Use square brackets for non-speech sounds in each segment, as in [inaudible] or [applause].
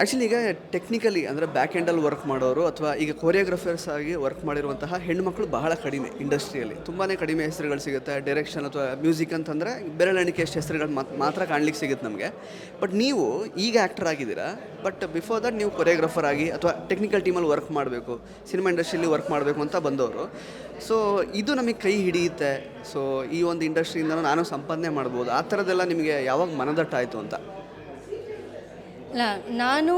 Actually ಈಗ technically ಅಂದರೆ back ಎಂಡಲ್ಲಿ work ಮಾಡೋರು ಅಥವಾ ಈಗ ಕೊರಿಯೋಗ್ರಫರ್ಸ್ ಆಗಿ ವರ್ಕ್ ಮಾಡಿರುವಂತಹ ಹೆಣ್ಮಕ್ಳು ಬಹಳ ಕಡಿಮೆ ಇಂಡಸ್ಟ್ರಿಯಲ್ಲಿ ತುಂಬಾ ಕಡಿಮೆ ಹೆಸರುಗಳು ಸಿಗುತ್ತೆ ಡೈರೆಕ್ಷನ್ ಅಥವಾ ಮ್ಯೂಸಿಕ್ ಅಂತಂದರೆ ಬೆರಳೆಣಿಕೆ ಎಷ್ಟು ಹೆಸರುಗಳು ಮಾತ್ರ ಕಾಣ್ಲಿಕ್ಕೆ ಸಿಗುತ್ತೆ ನಮಗೆ. ಬಟ್ ನೀವು ಈಗ ಆ್ಯಕ್ಟರ್ ಆಗಿದ್ದೀರಾ ಬಟ್ ಬಿಫೋರ್ ದಟ್ ನೀವು ಕೊರಿಯೋಗ್ರಫರ್ ಆಗಿ ಅಥವಾ ಟೆಕ್ನಿಕಲ್ ಟೀಮಲ್ಲಿ ವರ್ಕ್ ಮಾಡಬೇಕು ಸಿನಿಮಾ ಇಂಡಸ್ಟ್ರಿಯಲ್ಲಿ ವರ್ಕ್ ಮಾಡಬೇಕು ಅಂತ ಬಂದವರು. ಸೊ ಇದು ನಮಗೆ ಕೈ ಹಿಡಿಯುತ್ತೆ. ಸೊ ಈ ಒಂದು ಇಂಡಸ್ಟ್ರಿಯಿಂದ ನಾನು ಸಂಪಾದನೆ ಮಾಡ್ಬೋದು. ಆ ಥರದ್ದೆಲ್ಲ ನಿಮಗೆ ಯಾವಾಗ ಮನದಟ್ಟಾಯಿತು ಅಂತ. ನಾನು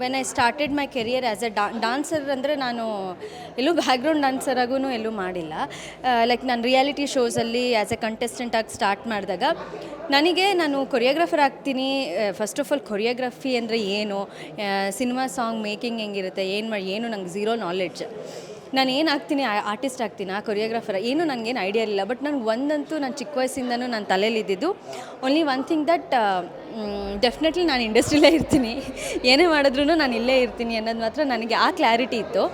when I started my career as a da dancer ಅಂದರೆ ನಾನು ಎಲ್ಲೂ ಬ್ಯಾಕ್ಗ್ರೌಂಡ್ ಡಾನ್ಸರಾಗೂ ಎಲ್ಲೂ ಮಾಡಿಲ್ಲ. ಲೈಕ್ ನಾನು ರಿಯಾಲಿಟಿ ಶೋಸಲ್ಲಿ ಆ್ಯಸ್ ಎ ಕಂಟೆಸ್ಟೆಂಟ್ ಆಗಿ ಸ್ಟಾರ್ಟ್ ಮಾಡಿದಾಗ ನನಗೆ ನಾನು ಕೊರಿಯೋಗ್ರಾಫರ್ ಆಗ್ತೀನಿ. ಫಸ್ಟ್ ಆಫ್ ಆಲ್ ಕೊರಿಯೋಗ್ರಫಿ ಅಂದರೆ ಏನು? ಸಿನಿಮಾ ಸಾಂಗ್ ಮೇಕಿಂಗ್ ಹೆಂಗಿರುತ್ತೆ? ಏನು ಮಾಡಿ ಏನು ನಂಗೆ ಝೀರೋ ನಾಲೆಡ್ಜ್ ನಾನು ಏನು ಆಗ್ತೀನಿ? ಆರ್ಟಿಸ್ಟ್ ಆಗ್ತೀನಿ ಕೊರಿಯೋಗ್ರಾಫರ್ ಏನು ನನಗೇನು ಐಡಿಯಾ ಇರಲಿಲ್ಲ. ಬಟ್ ನನಗೆ ಒಂದಂತೂ ನಾನು ಚಿಕ್ಕ ವಯಸ್ಸಿಂದನೂ ನನ್ನ ತಲೆಯಲ್ಲಿ ಇದ್ದಿದ್ದು. Only one thing that definitely ನಾನು ಇಂಡಸ್ಟ್ರಿಲೇ ಇರ್ತೀನಿ. ಏನೇ ಮಾಡಿದ್ರೂ ನಾನು ಇಲ್ಲೇ ಇರ್ತೀನಿ ಅನ್ನೋದು ಮಾತ್ರ ನನಗೆ ಆ ಕ್ಲಾರಿಟಿ ಇತ್ತು.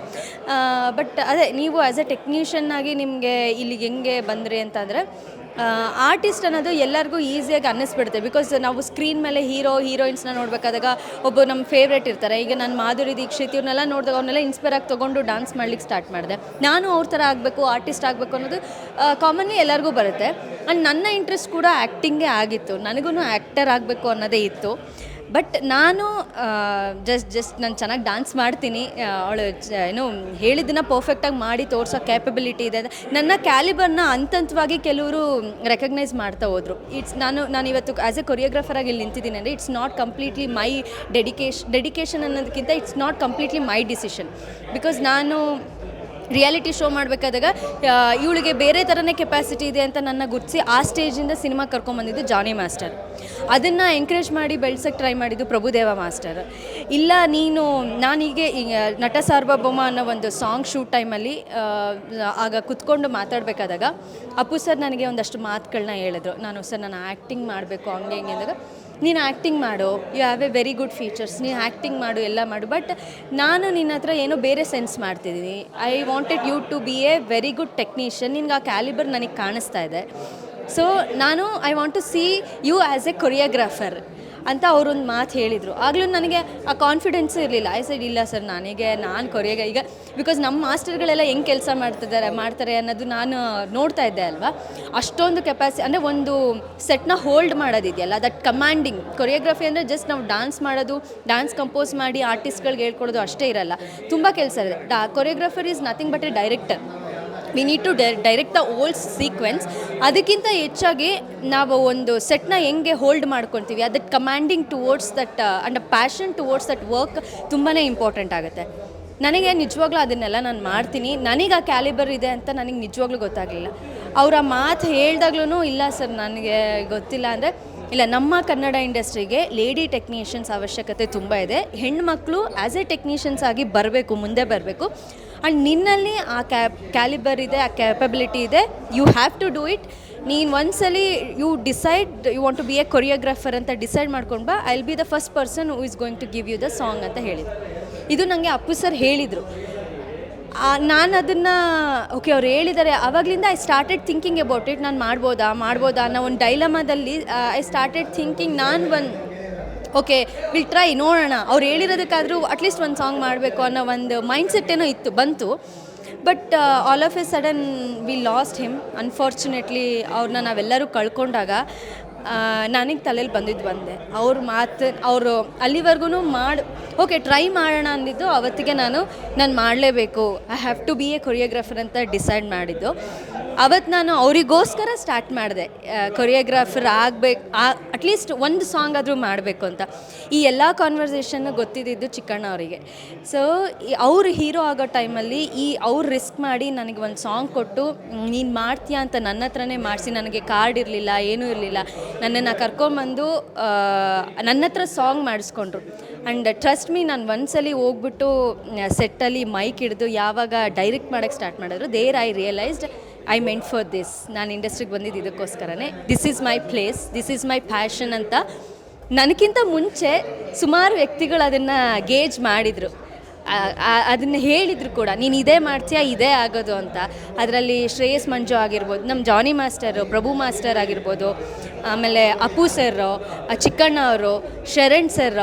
ಬಟ್ ಅದೇ, ನೀವು ಆ್ಯಸ್ ಎ ಟೆಕ್ನಿಷಿಯನ್ ಆಗಿ ನಿಮಗೆ ಇಲ್ಲಿಗೆ ಹೆಂಗೆ ಬಂದ್ರಿ ಅಂತಂದರೆ ಆರ್ಟಿಸ್ಟ್ ಅನ್ನೋದು ಎಲ್ಲರಿಗೂ ಈಸಿಯಾಗಿ ಅನ್ನಿಸ್ಬಿಡುತ್ತೆ. ಬಿಕಾಸ್ ನಾವು ಸ್ಕ್ರೀನ್ ಮೇಲೆ ಹೀರೋ ಹೀರೋಯಿನ್ಸ್ನ ನೋಡಬೇಕಾದಾಗ ಒಬ್ಬ ನಮ್ಮ ಫೇವ್ರೇಟ್ ಇರ್ತಾರೆ. ಈಗ ನಾನು ಮಾಧುರಿ ದೀಕ್ಷಿತ್ ಇವ್ರನ್ನೆಲ್ಲ ನೋಡಿದಾಗ ಅವನ್ನೆಲ್ಲ ಇನ್ಸ್ಪೈರ್ ಆಗಿ ತೊಗೊಂಡು ಡ್ಯಾನ್ಸ್ ಮಾಡ್ಲಿಕ್ಕೆ ಸ್ಟಾರ್ಟ್ ಮಾಡಿದೆ. ನಾನು ಅವ್ರ ಥರ ಆಗಬೇಕು ಆರ್ಟಿಸ್ಟ್ ಆಗಬೇಕು ಅನ್ನೋದು ಕಾಮನ್ಲಿ ಎಲ್ಲರಿಗೂ ಬರುತ್ತೆ. ಆ್ಯಂಡ್ ನನ್ನ ಇಂಟ್ರೆಸ್ಟ್ ಕೂಡ ಆ್ಯಕ್ಟಿಂಗೇ ಆಗಿತ್ತು. ನನಗೂ ಆ್ಯಕ್ಟರ್ ಆಗಬೇಕು ಅನ್ನೋದೇ ಇತ್ತು. ಬಟ್ ನಾನು ಜಸ್ಟ್ ಜಸ್ಟ್ ನಾನು ಚೆನ್ನಾಗಿ ಡ್ಯಾನ್ಸ್ ಮಾಡ್ತೀನಿ. ಅವಳು, ಏನು, ಹೇಳಿದ್ದನ್ನು ಪರ್ಫೆಕ್ಟಾಗಿ ಮಾಡಿ ತೋರಿಸೋ ಕ್ಯಾಪಬಿಲಿಟಿ ಇದೆ. ನನ್ನ ಕ್ಯಾಲಿಬರ್ನ ಅಂತಂತವಾಗಿ ಕೆಲವರು ರೆಕಗ್ನೈಸ್ ಮಾಡ್ತಾ ಹೋದರು. ಇಟ್ಸ್ ನಾನು ನಾನು ಇವತ್ತು ಆ್ಯಸ್ ಎ ಕೊರಿಯೋಗ್ರಾಫರ್ ಆಗಿ ಇಲ್ಲಿ ನಿಂತಿದ್ದೀನಿ ಅಂದರೆ it's not completely my dedic dedication ಅನ್ನೋದಕ್ಕಿಂತ it's not completely my decision because ನಾನು ರಿಯಾಲಿಟಿ ಶೋ ಮಾಡಬೇಕಾದಾಗ ಇವಳಿಗೆ ಬೇರೆ ಥರನೇ ಕೆಪಾಸಿಟಿ ಇದೆ ಅಂತ ನನ್ನ ಗುರ್ತಿಸಿ ಆ ಸ್ಟೇಜಿಂದ ಸಿನಿಮಾ ಕರ್ಕೊಂಬಂದಿದ್ದು ಜಾನಿ ಮಾಸ್ಟರ್ ಅದನ್ನು ಎಂಕರೇಜ್ ಮಾಡಿ ಬೆಳ್ಸೋಕ್ಕೆ ಟ್ರೈ ಮಾಡಿದ್ದು ಪ್ರಭುದೇವ ಮಾಸ್ಟರ್ ಇಲ್ಲ, ನೀನು ನಾನೀಗೆ ನಟ ಸಾರ್ವಭೌಮ ಅನ್ನೋ ಒಂದು ಸಾಂಗ್ ಶೂಟ್ ಟೈಮಲ್ಲಿ ಆಗ ಕುತ್ಕೊಂಡು ಮಾತಾಡಬೇಕಾದಾಗ, ಅಪ್ಪು ಸರ್ ನನಗೆ ಒಂದಷ್ಟು ಮಾತುಗಳನ್ನ ಹೇಳಿದ್ರು. ನಾನು, ಸರ್, ನಾನು ಆ್ಯಕ್ಟಿಂಗ್ ಮಾಡಬೇಕು, ಹಂಗೆ, ಹಿಂಗೆ ಅಂದಾಗ ನೀನು ಆ್ಯಕ್ಟಿಂಗ್ ಮಾಡು you have a very good features ನೀನು ಆ್ಯಕ್ಟಿಂಗ್ ಮಾಡು, ಎಲ್ಲ ಮಾಡು. ಬಟ್ ನಾನು ನಿನ್ನ ಹತ್ರ ಏನೋ ಬೇರೆ ಸೆನ್ಸ್ ಮಾಡ್ತಿದ್ದೀನಿ. I wanted you to be a very good technician ನಿನ್ಗೆ ಆ ಕ್ಯಾಲಿಬರ್ ನನಗೆ ಕಾಣಿಸ್ತಾ ಇದೆ. ಸೊ ನಾನು I want to see you as a choreographer ಅಂತ ಅವರೊಂದು ಮಾತು ಹೇಳಿದರು. ಆಗಲೂ ನನಗೆ ಆ ಕಾನ್ಫಿಡೆನ್ಸ್ ಇರಲಿಲ್ಲ. ಐ ಸೈಡ್ ಇಲ್ಲ ಸರ್ ನನಗೆ, ನಾನು ಕೊರಿಯಾಗ ಈಗ ಬಿಕಾಸ್ ನಮ್ಮ ಮಾಸ್ಟರ್ಗಳೆಲ್ಲ ಹೆಂಗೆ ಕೆಲಸ ಮಾಡ್ತಿದ್ದಾರೆ, ಮಾಡ್ತಾರೆ ಅನ್ನೋದು ನಾನು ನೋಡ್ತಾ ಇದ್ದೆ ಅಲ್ವಾ? ಅಷ್ಟೊಂದು ಕೆಪಾಸಿ ಅಂದರೆ ಒಂದು ಸೆಟ್ನ ಹೋಲ್ಡ್ ಮಾಡೋದಿದೆಯಲ್ಲ ದಟ್ ಕಮಾಂಡಿಂಗ್ ಕೊರಿಯೋಗ್ರಫಿ ಅಂದರೆ ಜಸ್ಟ್ ನಾವು ಡ್ಯಾನ್ಸ್ ಮಾಡೋದು ಡ್ಯಾನ್ಸ್ ಕಂಪೋಸ್ ಮಾಡಿ ಆರ್ಟಿಸ್ಟ್ಗಳಿಗೆ ಹೇಳ್ಕೊಡೋದು ಅಷ್ಟೇ ಇರಲ್ಲ. ತುಂಬ ಕೆಲಸ ಇದೆ. The choreographer is nothing but a director we need to direct the old sequence ಅದಕ್ಕಿಂತ ಹೆಚ್ಚಾಗಿ ನಾವು ಒಂದು ಸೆಟ್ನ ಹೆಂಗೆ ಹೋಲ್ಡ್ ಮಾಡ್ಕೊತೀವಿ ಅದಕ್ಕೆ commanding towards that and passion towards that work ತುಂಬಾ ಇಂಪಾರ್ಟೆಂಟ್ ಆಗುತ್ತೆ. ನನಗೆ ನಿಜವಾಗ್ಲೂ ಅದನ್ನೆಲ್ಲ ನಾನು ಮಾಡ್ತೀನಿ. ನನಗೆ ಆ ಕ್ಯಾಲಿಬರ್ ಇದೆ ಅಂತ ನನಗೆ ನಿಜವಾಗ್ಲೂ ಗೊತ್ತಾಗಲಿಲ್ಲ. ಅವರ ಮಾತು ಹೇಳ್ದಾಗ್ಲೂ ಇಲ್ಲ ಸರ್, ನನಗೆ ಗೊತ್ತಿಲ್ಲ ಅಂದರೆ, ಇಲ್ಲ, ನಮ್ಮ ಕನ್ನಡ ಇಂಡಸ್ಟ್ರಿಗೆ ಲೇಡಿ ಟೆಕ್ನಿಷಿಯನ್ಸ್ ಅವಶ್ಯಕತೆ ತುಂಬ ಇದೆ. ಹೆಣ್ಮಕ್ಳು ಆ್ಯಸ್ ಎ ಟೆಕ್ನಿಷಿಯನ್ಸ್ ಆಗಿ ಬರಬೇಕು, ಮುಂದೆ ಬರಬೇಕು. ಆ್ಯಂಡ್ ನಿನ್ನಲ್ಲಿ ಆ ಕ್ಯಾಪ್ ಕ್ಯಾಲಿಬರ್ ಇದೆ, ಆ ಕ್ಯಾಪಬಿಲಿಟಿ ಇದೆ. You have to do it ನೀನು ಒಂದ್ಸಲಿ you decide you want to be a choreographer ಅಂತ ಡಿಸೈಡ್ ಮಾಡ್ಕೊಂಡು ಬಾ. I will be the first person who is going to give you the song ಅಂತ ಹೇಳಿದ್ರು. ಇದು ನನಗೆ ಅಪ್ಪು ಸರ್ ಹೇಳಿದರು. ನಾನು ಅದನ್ನು ಓಕೆ ಅವ್ರು ಹೇಳಿದ್ದಾರೆ ಆವಾಗಲಿಂದ I started thinking about it ನಾನು ಮಾಡ್ಬೋದಾ? ಮಾಡ್ಬೋದಾ ಅನ್ನೋ ಒಂದು ಡೈಲಮಾದಲ್ಲಿ ಐ ಸ್ಟಾರ್ಟೆಡ್ ಥಿಂಕಿಂಗ್ ನಾನು ಒಂದು ಓಕೆ ವಿಲ್ ಟ್ರೈ ನೋಡೋಣ. ಅವ್ರು ಹೇಳಿರೋದಕ್ಕಾದರೂ ಅಟ್ಲೀಸ್ಟ್ ಒಂದು ಸಾಂಗ್ ಮಾಡಬೇಕು ಅನ್ನೋ ಒಂದು ಮೈಂಡ್ಸೆಟ್ ಏನೋ ಇತ್ತು, ಬಂತು. But all of a sudden we lost him unfortunately ಅವ್ರನ್ನ ನಾವೆಲ್ಲರೂ ಕಳ್ಕೊಂಡಾಗ ನನಗೆ ತಲೆಯಲ್ಲಿ ಬಂದಿದ್ದು ಬಂದೆ. ಅವ್ರ ಮಾತು, ಅವರು ಅಲ್ಲಿವರೆಗೂ ಮಾಡಿ, ಓಕೆ ಟ್ರೈ ಮಾಡೋಣ ಅಂದಿದ್ದು, ಅವತ್ತಿಗೆ ನಾನು ನಾನು ಮಾಡಲೇಬೇಕು. I have to be a choreographer ಅಂತ ಡಿಸೈಡ್ ಮಾಡಿದ್ದು. ಅವತ್ತು ನಾನು ಅವರಿಗೋಸ್ಕರ ಸ್ಟಾರ್ಟ್ ಮಾಡಿದೆ. ಕೊರಿಯೋಗ್ರಾಫರ್ ಆಗಬೇಕು ಅಟ್ಲೀಸ್ಟ್ ಒಂದು ಸಾಂಗ್ ಆದರೂ ಮಾಡಬೇಕು ಅಂತ. ಈ ಎಲ್ಲ ಕಾನ್ವರ್ಸೇಷನ್ನು ಗೊತ್ತಿದ್ದಿದ್ದು ಚಿಕ್ಕಣ್ಣ ಅವರಿಗೆ. ಸೊ ಅವರು ಹೀರೋ ಆಗೋ ಟೈಮಲ್ಲಿ ಈ ಅವ್ರು ರಿಸ್ಕ್ ಮಾಡಿ ನನಗೆ ಒಂದು ಸಾಂಗ್ ಕೊಟ್ಟು ನೀನು ಮಾಡ್ತೀಯಾ ಅಂತ ನನ್ನ ಹತ್ರನೇ ಮಾಡಿಸಿ, ನನಗೆ ಕಾರ್ಡ್ ಇರಲಿಲ್ಲ, ಏನೂ ಇರಲಿಲ್ಲ. ನನ್ನನ್ನು ಕರ್ಕೊಂಬಂದು ನನ್ನ ಹತ್ರ ಸಾಂಗ್ ಮಾಡಿಸ್ಕೊಂಡ್ರು. ಆ್ಯಂಡ್ ಟ್ರಸ್ಟ್ ಮೀ ನಾನು ಒಂದ್ಸಲಿ ಹೋಗ್ಬಿಟ್ಟು ಸೆಟ್ಟಲ್ಲಿ ಮೈಕ್ ಹಿಡಿದು ಯಾವಾಗ ಡೈರೆಕ್ಟ್ ಮಾಡೋಕ್ಕೆ ಸ್ಟಾರ್ಟ್ ಮಾಡಿದ್ರು there I realised I meant for this ನಾನು ಇಂಡಸ್ಟ್ರಿಗೆ ಬಂದಿದ್ದು ಇದಕ್ಕೋಸ್ಕರನೇ. This is my place this is my passion ಅಂತ ನನಗಿಂತ ಮುಂಚೆ ಸುಮಾರು ವ್ಯಕ್ತಿಗಳು ಅದನ್ನು ಗೇಜ್ ಮಾಡಿದರು. ಅದನ್ನು ಹೇಳಿದ್ರು ಕೂಡ. ನೀನು ಇದೇ ಮಾಡ್ತೀಯಾ? ಇದೇ ಆಗೋದು ಅಂತ. ಅದರಲ್ಲಿ ಶ್ರೇಯಸ್ ಮಂಜು ಆಗಿರ್ಬೋದು ನಮ್ಮ ಜಾನಿ ಮಾಸ್ಟರು, ಪ್ರಭು ಮಾಸ್ಟರ್ ಆಗಿರ್ಬೋದು, ಆಮೇಲೆ ಅಪ್ಪು ಸರ್ರು ಚಿಕ್ಕಣ್ಣ ಅವರು, ಶರಣ್ ಸರ್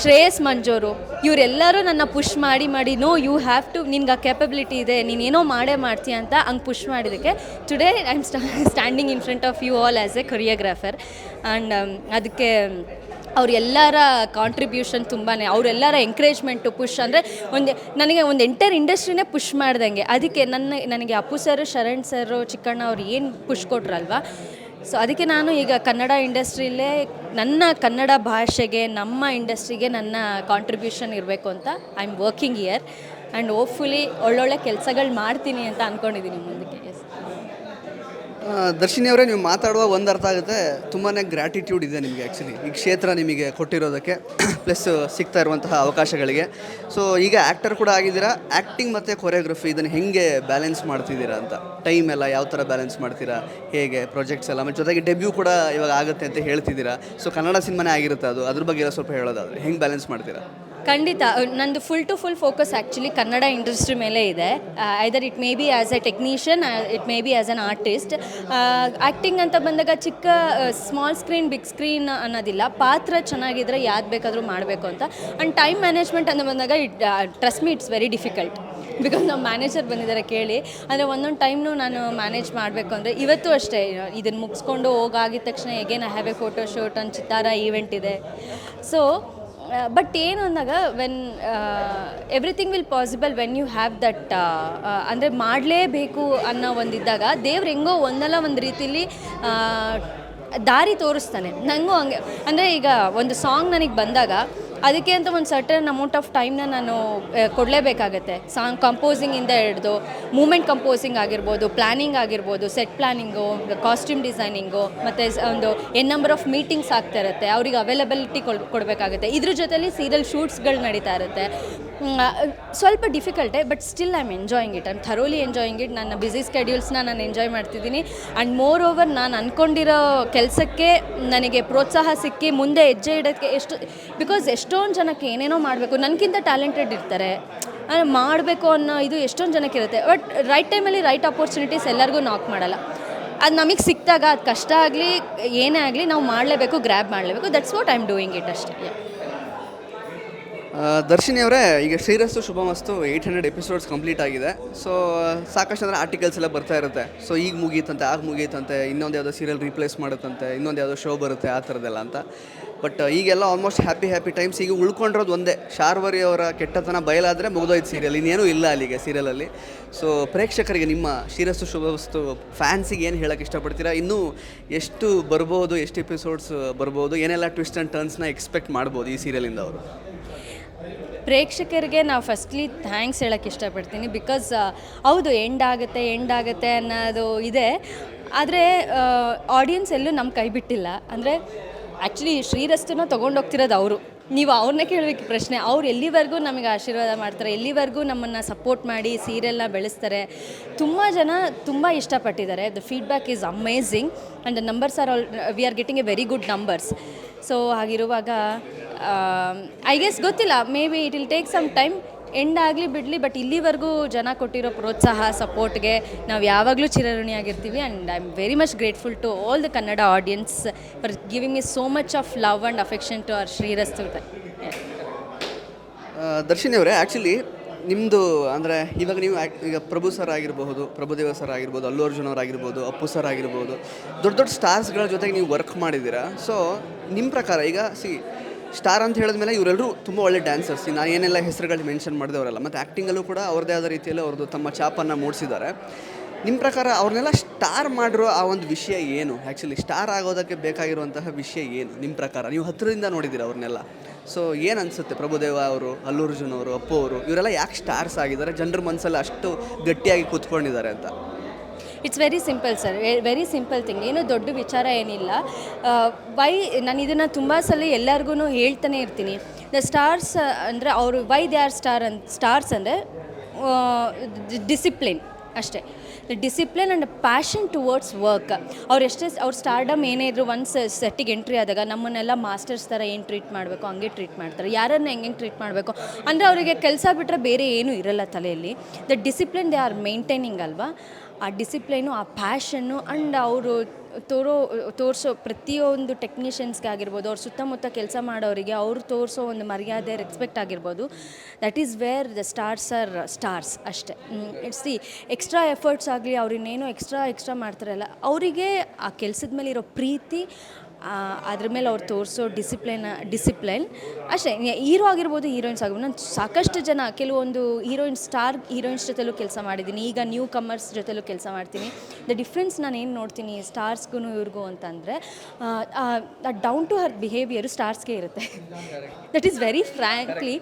ಶ್ರೇಯಸ್ ಮಂಜೋರು ಇವರೆಲ್ಲರೂ ನನ್ನ ಪುಷ್ ಮಾಡಿ ಮಾಡಿ ನೋ ಯು ಹ್ಯಾವ್ ಟು ನಿನ್ಗೆ ಆ ಕೆಪಬಿಲಿಟಿ ಇದೆ ನೀನೇನೋ ಮಾಡೇ ಮಾಡ್ತೀಯ ಅಂತ ಹಂಗೆ ಪುಷ್ ಮಾಡಿದ್ದಕ್ಕೆ today I am standing in front of you all as a choreographer and ಅದಕ್ಕೆ ಅವರೆಲ್ಲರ ಕಾಂಟ್ರಿಬ್ಯೂಷನ್ ತುಂಬಾ ಅವರೆಲ್ಲರ ಎಂಕರೇಜ್ಮೆಂಟು ಪುಷ್ ಅಂದರೆ ಒಂದು, ನನಗೆ ಒಂದು ಎಂಟೈರ್ ಇಂಡಸ್ಟ್ರಿನೇ ಪುಷ್ ಮಾಡ್ದಂಗೆ. ಅದಕ್ಕೆ ನನ್ನ, ನನಗೆ ಅಪ್ಪು ಸರ್, ಶರಣ್ ಸರ್, ಚಿಕ್ಕಣ್ಣ ಅವ್ರು ಏನು ಪುಷ್ ಕೊಟ್ರಲ್ವ? ಸೊ ಅದಕ್ಕೆ ನಾನು ಈಗ ಕನ್ನಡ ಇಂಡಸ್ಟ್ರಿಲೇ ನನ್ನ ಕನ್ನಡ ಭಾಷೆಗೆ, ನಮ್ಮ ಇಂಡಸ್ಟ್ರಿಗೆ ನನ್ನ ಕಾಂಟ್ರಿಬ್ಯೂಷನ್ ಇರಬೇಕು ಅಂತ I am working year and hopefully ಒಳ್ಳೊಳ್ಳೆ ಕೆಲಸಗಳು ಮಾಡ್ತೀನಿ ಅಂತ ಅಂದ್ಕೊಂಡಿದ್ದೀನಿ ಮುಂದಕ್ಕೆ ಎಸ್ ದರ್ಶಿನಿ ಅವರೇ, ನೀವು ಮಾತಾಡುವ ಒಂದು ಅರ್ಥ ಆಗುತ್ತೆ. ತುಂಬಾ ಗ್ರ್ಯಾಟಿಟ್ಯೂಡ್ ಇದೆ ನಿಮಗೆ ಆ್ಯಕ್ಚುಲಿ ಈ ಕ್ಷೇತ್ರ ನಿಮಗೆ ಕೊಟ್ಟಿರೋದಕ್ಕೆ. [clears throat] ಪ್ಲಸ್ ಸಿಗ್ತಾ ಇರುವಂತಹ ಅವಕಾಶಗಳಿಗೆ. ಸೊ ಈಗ ಆ್ಯಕ್ಟರ್ ಕೂಡ ಆಗಿದ್ದೀರಾ? ಆ್ಯಕ್ಟಿಂಗ್ ಮತ್ತು ಕೊರಿಯೋಗ್ರಫಿ ಇದನ್ನು ಹೇಗೆ ಬ್ಯಾಲೆನ್ಸ್ ಮಾಡ್ತಿದ್ದೀರಾ ಅಂತ? ಟೈಮ್ ಎಲ್ಲ ಯಾವ ಥರ ಬ್ಯಾಲೆನ್ಸ್ ಮಾಡ್ತೀರಾ? ಹೇಗೆ? ಪ್ರಾಜೆಕ್ಟ್ಸ್ ಎಲ್ಲ? ಮತ್ತು ಜೊತೆಗೆ ಡೆಬ್ಯೂ ಕೂಡ ಇವಾಗ ಆಗುತ್ತೆ ಅಂತ ಹೇಳ್ತಿದ್ದೀರಾ. ಸೊ ಕನ್ನಡ ಸಿನಿಮಾನೇ ಆಗಿರುತ್ತೆ ಅದು. ಅದ್ರ ಬಗ್ಗೆ ಎಲ್ಲ ಸ್ವಲ್ಪ ಹೇಳೋದಾದ್ರೆ. ಹೆಂಗೆ ಬ್ಯಾಲೆನ್ಸ್ ಮಾಡ್ತೀರಾ? ಖಂಡಿತ. ನಂದು full to full focus actually Kannada industry ಮೇಲೆ ಇದೆ. Either it may be as a technician it may be as an artist acting ಅಂತ ಬಂದಾಗ ಚಿಕ್ಕ ಸ್ಮಾಲ್ ಸ್ಕ್ರೀನ್ ಬಿಗ್ ಸ್ಕ್ರೀನ್ ಅನ್ನೋದಿಲ್ಲ. ಪಾತ್ರ ಚೆನ್ನಾಗಿದ್ರೆ ಯಾವ್ದು ಬೇಕಾದರೂ ಮಾಡಬೇಕು ಅಂತ. ಆ್ಯಂಡ್ ಟೈಮ್ ಮ್ಯಾನೇಜ್ಮೆಂಟ್ ಅಂತ ಬಂದಾಗ it trust me it's very difficult because ನಮ್ಮ ಮ್ಯಾನೇಜರ್ ಬಂದಿದ್ದಾರೆ ಕೇಳಿ. ಅಂದರೆ ಒಂದೊಂದು ಟೈಮ್ನು ನಾನು ಮ್ಯಾನೇಜ್ ಮಾಡಬೇಕು ಅಂದರೆ ಇವತ್ತು ಅಷ್ಟೇ ಇದನ್ನು ಮುಗಿಸ್ಕೊಂಡು ಹೋಗಾಗಿದ ತಕ್ಷಣ again I have a photo shoot Chittara event ಇದೆ. ಸೊ ಬಟ್ ಏನು ಅಂದಾಗ when everything will possible when you have that ಅಂದರೆ ಮಾಡಲೇಬೇಕು ಅನ್ನೋ ಒಂದಿದ್ದಾಗ, ದೇವ್ರು ಹೆಂಗೋ ಒಂದಲ್ಲ ಒಂದು ರೀತಿಲಿ ದಾರಿ ತೋರಿಸ್ತಾನೆ. ನನಗೂ ಹಂಗೆ. ಅಂದರೆ ಈಗ ಒಂದು ಸಾಂಗ್ ನನಗೆ ಬಂದಾಗ ಅದಕ್ಕೆ ಅಂತ ಒಂದು ಸರ್ಟನ್ ಅಮೌಂಟ್ ಆಫ್ ಟೈಮ್ನ ನಾನು ಕೊಡಲೇಬೇಕಾಗತ್ತೆ. ಸಾಂಗ್ ಕಂಪೋಸಿಂಗಿಂದ ಹಿಡ್ದು ಮೂಮೆಂಟ್ ಕಂಪೋಸಿಂಗ್ ಆಗಿರ್ಬೋದು ಪ್ಲಾನಿಂಗ್ ಆಗಿರ್ಬೋದು ಸೆಟ್ ಪ್ಲಾನಿಂಗು ಕಾಸ್ಟ್ಯೂಮ್ ಡಿಸೈನಿಂಗು ಮತ್ತು ಒಂದು ಎನ್ ನಂಬರ್ ಆಫ್ ಮೀಟಿಂಗ್ಸ್ ಆಗ್ತಾ ಇರುತ್ತೆ. ಅವ್ರಿಗೆ ಅವೈಲಬಿಲಿಟಿ ಕೊಡ್, ಕೊಡಬೇಕಾಗುತ್ತೆ. ಇದ್ರ ಜೊತೆಲಿ ಸೀರಿಯಲ್ ಶೂಟ್ಸ್ಗಳು ನಡೀತಾ ಇರುತ್ತೆ. ಸ್ವಲ್ಪ ಡಿಫಿಕಲ್ಟೇ but still I am enjoying it I'm thoroughly enjoying it ನನ್ನ ಬ್ಯುಸಿ ಸ್ಕೆಡ್ಯೂಲ್ಸ್ನ ನಾನು ಎಂಜಾಯ್ ಮಾಡ್ತಿದ್ದೀನಿ. ಆ್ಯಂಡ್ ಮೋರ್ ಓವರ್ ನಾನು ಅಂದ್ಕೊಂಡಿರೋ ಕೆಲಸಕ್ಕೆ ನನಗೆ ಪ್ರೋತ್ಸಾಹ ಸಿಕ್ಕಿ ಮುಂದೆ ಹೆಜ್ಜೆ ಇಡೋಕ್ಕೆ ಎಷ್ಟು ಬಿಕಾಸ್ ಎಷ್ಟೊಂದು ಜನಕ್ಕೆ ಏನೇನೋ ಮಾಡಬೇಕು ನನಗಿಂತ ಟ್ಯಾಲೆಂಟೆಡ್ ಇರ್ತಾರೆ. ಮಾಡಬೇಕು ಅನ್ನೋ ಇದು ಎಷ್ಟೊಂದು ಜನಕ್ಕೆ ಇರುತ್ತೆ. ಬಟ್ ರೈಟ್ ಟೈಮಲ್ಲಿ ರೈಟ್ ಅಪರ್ಚುನಿಟೀಸ್ ಎಲ್ಲರಿಗೂ ನಾಕ್ ಮಾಡಲ್ಲ. ಅದು ನಮಗೆ ಸಿಕ್ಕಿದಾಗ, ಅದು ಕಷ್ಟ ಆಗಲಿ, ಏನೇ ಆಗಲಿ, ನಾವು ಮಾಡಲೇಬೇಕು ಗ್ರ್ಯಾಬ್ ಮಾಡಲೇಬೇಕು. That's what I am doing it ಅಷ್ಟೇ ದರ್ಶಿನಿ ಅವರೇ, ಈಗ Shrirastu Shubhamastu eight hundred episodes complete ಆಗಿದೆ. ಸೊ ಸಾಕಷ್ಟು ಅಂದರೆ ಆರ್ಟಿಕಲ್ಸ್ ಎಲ್ಲ ಬರ್ತಾ ಇರುತ್ತೆ. ಸೊ ಈಗ ಮುಗೀತಂತೆ ಆಗ ಮುಗೀತಂತೆ ಇನ್ನೊಂದು ಯಾವುದೋ ಸೀರಿಯಲ್ ರೀಪ್ಲೇಸ್ ಮಾಡುತ್ತಂತೆ, ಇನ್ನೊಂದು ಯಾವುದೋ ಶೋ ಬರುತ್ತೆ ಆ ಥರದ್ದೆಲ್ಲ ಅಂತ. ಬಟ್ ಈಗೆಲ್ಲ ಆಲ್ಮೋಸ್ಟ್ ಹ್ಯಾಪಿ ಹ್ಯಾಪಿ ಟೈಮ್ಸ್ ಈಗ ಉಳ್ಕೊಂಡಿರೋದು ಒಂದೇ, ಶಾರ್ವರಿ ಅವರ ಕೆಟ್ಟತನ ಬಯಲಾದರೆ ಮುಗಿದೋಯ್ತು ಸೀರಿಯಲ್ ಇನ್ನೇನೂ ಇಲ್ಲ ಅಲ್ಲಿಗೆ ಸೀರಿಯಲಲ್ಲಿ ಸೊ ಪ್ರೇಕ್ಷಕರಿಗೆ ನಿಮ್ಮ ಶ್ರೀರಸ್ತು ಶುಭವಸ್ತು ಫ್ಯಾನ್ಸಿಗೆ ಏನು ಹೇಳೋಕ್ಕೆ ಇಷ್ಟಪಡ್ತೀರಾ? ಇನ್ನೂ ಎಷ್ಟು ಬರ್ಬೋದು, ಎಷ್ಟು ಎಪಿಸೋಡ್ಸ್ ಬರ್ಬೋದು, ಏನೆಲ್ಲ ಟ್ವಿಸ್ಟ್ ಆ್ಯಂಡ್ ಟರ್ನ್ಸ್ನ ಎಕ್ಸ್ಪೆಕ್ಟ್ ಮಾಡ್ಬೋದು ಈ ಸೀರಿಯಲಿಂದ ಅವರು? ಪ್ರೇಕ್ಷಕರಿಗೆ ನಾವು ಫಸ್ಟ್ಲಿ ಥ್ಯಾಂಕ್ಸ್ ಹೇಳೋಕ್ಕೆ ಇಷ್ಟಪಡ್ತೀನಿ ಬಿಕಾಸ್ ಹೌದು ಎಂಡ್ ಆಗುತ್ತೆ ಎಂಡ್ ಆಗುತ್ತೆ ಅನ್ನೋದು ಇದೆ. ಆದರೆ ಆಡಿಯನ್ಸ್ ಎಲ್ಲೂ ನಮ್ಮ ಕೈ ಬಿಟ್ಟಿಲ್ಲ. ಅಂದರೆ ಆ್ಯಕ್ಚುಲಿ ಶ್ರೀರಸ್ತನ ತೊಗೊಂಡೋಗ್ತಿರೋದು ಅವರು. ನೀವು ಅವ್ರನ್ನ ಕೇಳಬೇಕು ಪ್ರಶ್ನೆ. ಅವ್ರು ಎಲ್ಲಿವರೆಗೂ ನಮಗೆ ಆಶೀರ್ವಾದ ಮಾಡ್ತಾರೆ, ಎಲ್ಲಿವರೆಗೂ ನಮ್ಮನ್ನು ಸಪೋರ್ಟ್ ಮಾಡಿ ಸೀರಿಯಲ್ನ ಬೆಳೆಸ್ತಾರೆ. ತುಂಬ ಜನ ತುಂಬ ಇಷ್ಟಪಟ್ಟಿದ್ದಾರೆ. The feedback is amazing and the numbers are all we are getting a very good numbers so ಹಾಗಿರುವಾಗ ಐ ಗೆಸ್ ಗೊತ್ತಿಲ್ಲ. Maybe it will take some time end ಆಗಲಿ ಬಿಡಲಿ ಬಟ್ ಇಲ್ಲಿವರೆಗೂ ಜನ ಕೊಟ್ಟಿರೋ ಪ್ರೋತ್ಸಾಹ, ಸಪೋರ್ಟ್ಗೆ ನಾವು ಯಾವಾಗಲೂ ಚಿರಋಣಿಯಾಗಿರ್ತೀವಿ. And I am very much grateful to all the Kannada audience for giving me so much of love and affection to our Shrirastu Darshini ಅವರೇ ಆ್ಯಕ್ಚುಲಿ ನಿಮ್ಮದು ಅಂದರೆ ಇವಾಗ ನೀವು ಈಗ ಪ್ರಭು ಸರ್ ಆಗಿರ್ಬೋದು ಪ್ರಭುದೇವ ಸರ್ ಆಗಿರ್ಬೋದು ಅಲ್ಲು ಅರ್ಜುನ್ ಅವ್ರು ಆಗಿರ್ಬೋದು ಅಪ್ಪು ಸರ್ ಆಗಿರ್ಬೋದು ದೊಡ್ಡ ದೊಡ್ಡ ಸ್ಟಾರ್ಸ್ಗಳ ಜೊತೆಗೆ ನೀವು ವರ್ಕ್ ಮಾಡಿದ್ದೀರಾ. ಸೊ ನಿಮ್ಮ ಪ್ರಕಾರ ಈಗ ಸಿ ಸ್ಟಾರ್ ಅಂತ ಹೇಳಿದ್ಮೇಲೆ ಇವರೆಲ್ಲರೂ ತುಂಬ ಒಳ್ಳೆ ಡ್ಯಾನ್ಸರ್ಸ್ ನಾನು ಏನೆಲ್ಲ ಹೆಸರುಗಳು ಮೆನ್ಷನ್ ಮಾಡಿದೆ ಅವರೆಲ್ಲ ಮತ್ತು ಆ್ಯಕ್ಟಿಂಗಲ್ಲೂ ಕೂಡ ಅವ್ರದ್ದೇ ಆದ ರೀತಿಯಲ್ಲಿ ಅವ್ರದ್ದು ತಮ್ಮ ಛಾಪನ್ನು ಮೂಡಿಸಿದ್ದಾರೆ. ನಿಮ್ಮ ಪ್ರಕಾರ ಅವ್ರನ್ನೆಲ್ಲ ಸ್ಟಾರ್ ಮಾಡಿರೋ ಆ ಒಂದು ವಿಷಯ ಏನು? ಆ್ಯಕ್ಚುಲಿ ಸ್ಟಾರ್ ಆಗೋದಕ್ಕೆ ಬೇಕಾಗಿರುವಂತಹ ವಿಷಯ ಏನು ನಿಮ್ಮ ಪ್ರಕಾರ? ನೀವು ಹತ್ತಿರದಿಂದ ನೋಡಿದ್ದೀರ ಅವ್ರನ್ನೆಲ್ಲ? ಸೊ ಏನು ಅನಿಸುತ್ತೆ ಪ್ರಭುದೇವ ಅವರು, ಅಲ್ಲೂರ್ಜುನ್ ಅವರು, ಅಪ್ಪು ಅವರು, ಇವರೆಲ್ಲ ಯಾಕೆ ಸ್ಟಾರ್ಸ್ ಆಗಿದ್ದಾರೆ? ಜನರ ಮನಸ್ಸಲ್ಲಿ ಅಷ್ಟು ಗಟ್ಟಿಯಾಗಿ ಕೂತ್ಕೊಂಡಿದ್ದಾರೆ ಅಂತ. It's very simple sir very simple thing ಏನು ದೊಡ್ಡ ವಿಚಾರ ಏನಿಲ್ಲ. ವೈ ನಾನು ಇದನ್ನು ತುಂಬ ಸಲ ಎಲ್ಲರಿಗೂ ಹೇಳ್ತಾನೆ ಇರ್ತೀನಿ. ದ ಸ್ಟಾರ್ಸ್ ಅಂದರೆ ಅವರು why they are star and stars ಅಂದರೆ ಡಿಸಿಪ್ಲಿನ್ ಅಷ್ಟೇ. The discipline and passion towards work ಅವ್ರು ಎಷ್ಟೇ ಅವ್ರ ಸ್ಟಾರ್ಡಮ್ ಏನೇ ಇದ್ರು ಒಂದು ಸೆಟ್ಟಿಗೆ ಎಂಟ್ರಿ ಆದಾಗ ನಮ್ಮನ್ನೆಲ್ಲ ಮಾಸ್ಟರ್ಸ್ ಥರ ಏನು ಟ್ರೀಟ್ ಮಾಡಬೇಕು, ಹಂಗೆ ಟ್ರೀಟ್ ಮಾಡ್ತಾರೆ. ಯಾರನ್ನ ಹೆಂಗೆ ಟ್ರೀಟ್ ಮಾಡಬೇಕು? ಅಂದರೆ ಅವರಿಗೆ ಕೆಲಸ ಬಿಟ್ಟರೆ ಬೇರೆ ಏನೂ ಇರಲ್ಲ ತಲೆಯಲ್ಲಿ. The discipline they are maintaining ಅಲ್ವಾ? ಆ ಡಿಸಿಪ್ಲೈನು, ಆ ಪ್ಯಾಷನ್ನು ಆ್ಯಂಡ್ ಅವರು ತೋರೋ, ತೋರಿಸೋ ಪ್ರತಿಯೊಂದು ಟೆಕ್ನಿಷಿಯನ್ಸ್ಗೆ ಆಗಿರ್ಬೋದು, ಅವ್ರ ಸುತ್ತಮುತ್ತ ಕೆಲಸ ಮಾಡೋರಿಗೆ ಅವ್ರು ತೋರಿಸೋ ಒಂದು ಮರ್ಯಾದೆ, ರೆಸ್ಪೆಕ್ಟ್ ಆಗಿರ್ಬೋದು. That is where the stars are stars ಅಷ್ಟೇ. ಇಟ್ಸ್ ದಿ ಎಕ್ಸ್ಟ್ರಾ ಎಫರ್ಟ್ಸ್ ಆಗಲಿ, ಅವ್ರು ಎಕ್ಸ್ಟ್ರಾ ಎಕ್ಸ್ಟ್ರಾ ಮಾಡ್ತಾರಲ್ಲ, ಅವರಿಗೆ ಆ ಕೆಲಸದ ಮೇಲೆ ಇರೋ ಪ್ರೀತಿ ಅದ್ರ ಮೇಲೆ ಅವ್ರು ತೋರಿಸೋ ಡಿಸಿಪ್ಲೈನ್ ಡಿಸಿಪ್ಲೈನ್ ಅಷ್ಟೇ ಹೀರೋ ಆಗಿರ್ಬೋದು ಹೀರೋಯಿನ್ಸ್ ಆಗಿರ್ಬೋದು ನಾನು ಸಾಕಷ್ಟು ಜನ ಕೆಲವೊಂದು ಹೀರೋಯಿನ್ ಸ್ಟಾರ್ ಹೀರೋಯಿನ್ಸ್ ಜೊತೆಲೂ ಕೆಲಸ ಮಾಡಿದ್ದೀನಿ. ಈಗ ನ್ಯೂ ಕಮರ್ಸ್ ಜೊತೆಲೂ ಕೆಲಸ ಮಾಡ್ತೀನಿ. ದ ಡಿಫ್ರೆನ್ಸ್ ನಾನು ಏನು ನೋಡ್ತೀನಿ ಸ್ಟಾರ್ಸ್ಗೂ ಇವ್ರಿಗೂ ಅಂತಂದರೆ ಡೌನ್ ಟು ಹರ್ ಬಿಹೇವಿಯರು ಸ್ಟಾರ್ಸ್ಗೆ ಇರುತ್ತೆ. ದಟ್ ಈಸ್ ವೆರಿ ಫ್ರ್ಯಾಂಕ್ಲಿ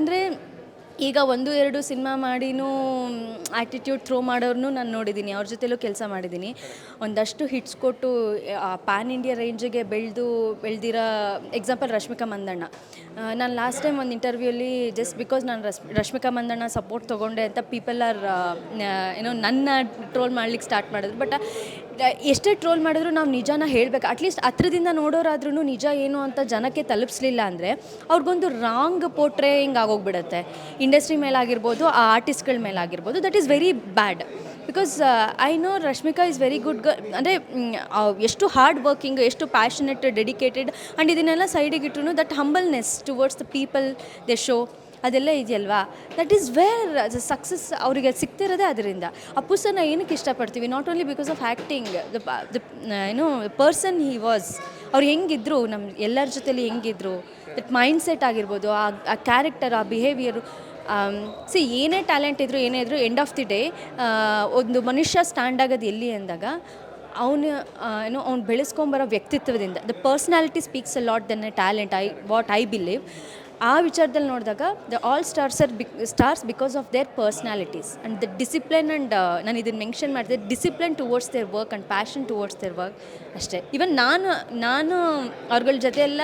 ಅಂದರೆ ಈಗ ಒಂದು, ಎರಡು ಸಿನಿಮಾ ಮಾಡಿನೂ ಆ್ಯಟಿಟ್ಯೂಡ್ ಥ್ರೋ ಮಾಡೋರ್ನು ನಾನು ನೋಡಿದ್ದೀನಿ ಅವ್ರ ಜೊತೆಲೂ ಕೆಲಸ ಮಾಡಿದ್ದೀನಿ ಒಂದಷ್ಟು ಹಿಟ್ಸ್ ಕೊಟ್ಟು ಪ್ಯಾನ್ ಇಂಡಿಯಾ ರೇಂಜಿಗೆ ಬೆಳೆದು, ಬೆಳೆದಿರೋ ಎಕ್ಸಾಂಪಲ್ ರಶ್ಮಿಕಾ ಮಂದಣ್ಣ. ನಾನು ಲಾಸ್ಟ್ ಟೈಮ್ ಒಂದು ಇಂಟರ್ವ್ಯೂಲಿ ಜಸ್ಟ್ ಬಿಕಾಸ್ ನಾನು ರಶ್, ರಶ್ಮಿಕಾ ಮಂದಣ್ಣ ಸಪೋರ್ಟ್ ತೊಗೊಂಡೆ ಅಂತ ಪೀಪಲ್ ಆರ್ ಏನೋ ನನ್ನ ಟ್ರೋಲ್ ಮಾಡ್ಲಿಕ್ಕೆ ಸ್ಟಾರ್ಟ್ ಮಾಡಿದ್ರು. ಬಟ್ ಎಷ್ಟೇ ಟ್ರೋಲ್ ಮಾಡಿದ್ರು ನಾವು ನಿಜಾನ ಹೇಳಬೇಕು. ಅಟ್ಲೀಸ್ಟ್ ಹತ್ರದಿಂದ ನೋಡೋರಾದ್ರೂ ನಿಜ ಏನು ಅಂತ ಜನಕ್ಕೆ ತಲುಪಿಸ್ಲಿಲ್ಲ ಅಂದರೆ ಅವ್ರಿಗೊಂದು ರಾಂಗ್ ಪೋರ್ಟ್ರೇಯಿಂಗ್ ಆಗೋಗ್ಬಿಡುತ್ತೆ. ಇಂಡಸ್ಟ್ರಿ ಮೇಲಾಗಿರ್ಬೋದು, ಆ ಆರ್ಟಿಸ್ಟ್ಗಳ ಮೇಲಾಗಿರ್ಬೋದು that is very bad because I know Rashmika is very good ಗ ಅಂದರೆ ಎಷ್ಟು ಹಾರ್ಡ್ ವರ್ಕಿಂಗ್ ಎಷ್ಟು ಪ್ಯಾಷನೆಟ್ ಡೆಡಿಕೇಟೆಡ್ ಆ್ಯಂಡ್ ಇದನ್ನೆಲ್ಲ ಸೈಡಿಗೆ ಇಟ್ರು that humbleness towards the people the show ಅದೆಲ್ಲ ಇದೆಯಲ್ವಾ? ದಟ್ ಈಸ್ ವೇರ್ ಸಕ್ಸಸ್ ಅವರಿಗೆ ಸಿಗ್ತಿರೋದೇ ಅದರಿಂದ. ಆ ಸರ್ನ ಏನಕ್ಕೆ ಇಷ್ಟಪಡ್ತೀವಿ? Not only because of acting the the ಏನೋ ಪರ್ಸನ್ ಹಿ ವಾಸ್ ಅವ್ರು ಹೆಂಗಿದ್ರು? ನಮ್ಮ ಎಲ್ಲರ ಜೊತೆಲಿ ಹೆಂಗಿದ್ರು? ದಟ್ ಮೈಂಡ್ ಸೆಟ್ ಆಗಿರ್ಬೋದು, ಆ ಆ ಕ್ಯಾರೆಕ್ಟರ್ ಆ ಬಿಹೇವಿಯರು ಸಿ ಏನೇ ಟ್ಯಾಲೆಂಟ್ ಇದ್ದರೂ ಏನೇ ಇದ್ದರೂ ಎಂಡ್ ಆಫ್ ದಿ ಡೇ ಒಂದು ಮನುಷ್ಯ ಸ್ಟ್ಯಾಂಡ್ ಆಗೋದು ಎಲ್ಲಿ ಅಂದಾಗ, ಅವನು ಏನು ಅವ್ನು ಬೆಳೆಸ್ಕೊಂಬರೋ ವ್ಯಕ್ತಿತ್ವದಿಂದ. The personality speaks a lot then a talent I what I believe ಆ ವಿಚಾರದಲ್ಲಿ ನೋಡಿದಾಗ the all stars are big stars because of their personalities and the discipline and ನಾನು ಇದನ್ನು ಮೆನ್ಷನ್ ಮಾಡಿದೆ discipline towards their work and passion towards their work ಅಷ್ಟೇ. Even ನಾನು ನಾನು ಅವ್ರಗಳ ಜೊತೆ ಎಲ್ಲ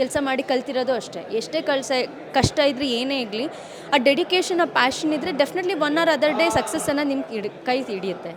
ಕೆಲಸ ಮಾಡಿ ಕಲ್ತಿರೋದು ಅಷ್ಟೇ. ಎಷ್ಟೇ ಕಳ್ಸ, ಕಷ್ಟ ಇದ್ದರೆ ಏನೇ ಇರಲಿ, ಆ ಡೆಡಿಕೇಶನ್ ಆ ಪ್ಯಾಷನ್ ಇದ್ದರೆ definitely one or other day ಸಕ್ಸಸ್ಸನ್ನು ನಿಮ್ಮ ಹಿಡಿ ಕೈ ಹಿಡಿಯುತ್ತೆ.